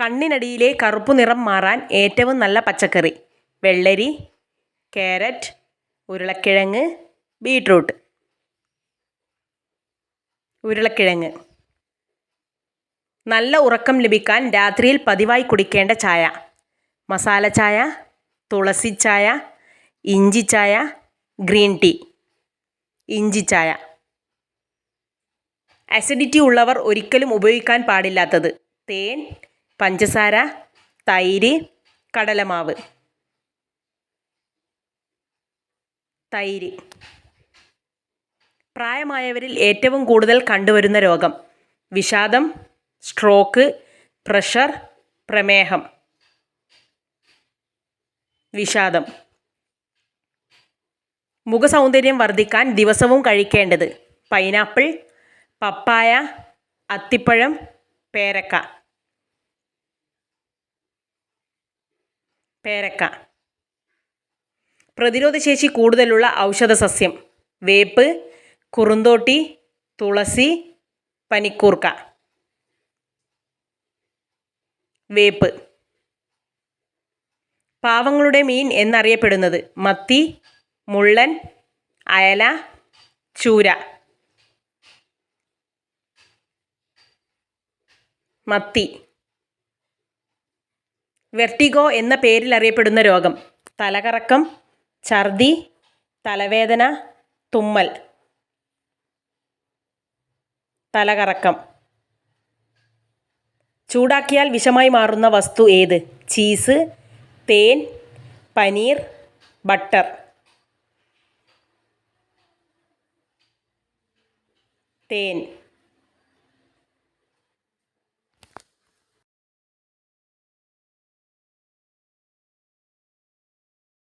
കണ്ണിനടിയിലെ കറുപ്പു നിറം മാറാൻ ഏറ്റവും നല്ല പച്ചക്കറി. വെള്ളരി കാരറ്റ് ഉരുളക്കിഴങ്ങ് ബീട്രൂട്ട്. ഉരുളക്കിഴങ്ങ്. നല്ല ഉറക്കം ലഭിക്കാൻ രാത്രിയിൽ പതിവായി കുടിക്കേണ്ട ചായ. മസാല ചായ തുളസി ചായ ഇഞ്ചി ചായ ഗ്രീൻ ടീ. ഇഞ്ചി ചായ. അസിഡിറ്റി ഉള്ളവർ ഒരിക്കലും ഉപയോഗിക്കാൻ പാടില്ലാത്തത്. തേൻ പഞ്ചസാര തൈര് കടലമാവ്. തൈര്. പ്രായമായവരിൽ ഏറ്റവും കൂടുതൽ കണ്ടുവരുന്ന രോഗം വിഷാദം സ്ട്രോക്ക് പ്രഷർ പ്രമേഹം. വിഷാദം. മുഖസൗന്ദര്യം വർദ്ധിക്കാൻ ദിവസവും കഴിക്കേണ്ടത് പൈനാപ്പിൾ പപ്പായ അത്തിപ്പഴം പേരക്ക. പേരക്ക. പ്രതിരോധശേഷി കൂടുതലുള്ള ഔഷധ സസ്യം വേപ്പ് കുറുന്തോട്ടി തുളസി പനിക്കൂർക്ക. വേപ്പ്. പാവങ്ങളുടെ മീൻ എന്നറിയപ്പെടുന്നത് മത്തി മുള്ളൻ അയല ചൂര. മത്തി. വെർട്ടിഗോ എന്ന പേരിൽ അറിയപ്പെടുന്ന രോഗം. തലകറക്കം ഛർദി തലവേദന തുമ്മൽ. തലകറക്കം. ചൂടാക്കിയാൽ വിഷമായി മാറുന്ന വസ്തു ഏത്? ചീസ് തേൻ പനീർ ബട്ടർ. തേൻ.